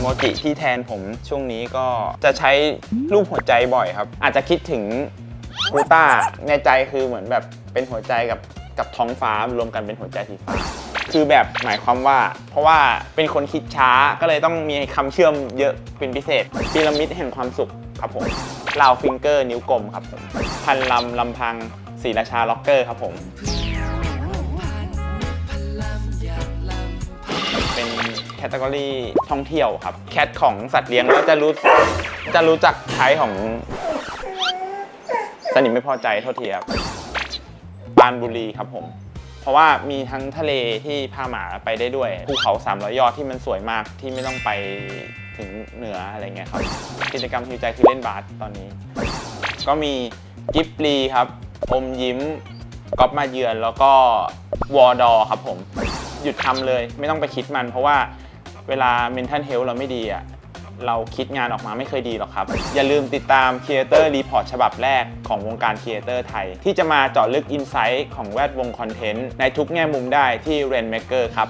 โมจิที่แทนผมช่วงนี้ก็จะใช้รูปหัวใจบ่อยครับ อาจจะคิดถึงกูต้าในใจคือเหมือนแบบเป็นหัวใจกับกับท้องฟ้ารวมกันเป็นหัวใจสีฟ้าคือแบบหมายความว่า เพราะว่าเป็นคนคิดช้าก็เลยต้องมีคำเชื่อมเยอะเป็นพิเศษพีระมิดแห่งความสุขครับผมลาวฟิงเกอร์นิ้วกลมครับผมพันลำลำพังศรีราชาล็อกเกอร์ครับผม แคตตากรีท่องเที่ยวครับ แคทของสัตว์เลี้ยงแล้วจะรู้จะรู้จักไทยของ สนิมไม่พอใจโทษทีครับปานบุรีครับผม เพราะว่ามีทั้งทะเลที่พาหมาไปได้ด้วยภูเขา300ยอดที่มันสวยมากที่ไม่ต้องไปถึงเหนืออะไรเงี้ยครับ กิจกรรมฮิวใจคือเล่นบาสตอนนี้ ก็มีกิฟลีครับอมยิ้มก๊อปมาเยือนแล้วก็วอดอครับผม หยุดทำเลย ไม่ต้องไปคิดมัน เพราะว่า เวลา mental health เราไม่ดีอะเราคิดงานออกมาไม่เคยดีหรอกครับ อย่าลืมติดตาม Creator Report ฉบับแรกของวงการ Creator ไทย ที่จะมาเจาะลึกอินไซต์ของแวดวงคอนเทนต์ในทุกแง่มุมได้ที่ Rainmaker ครับ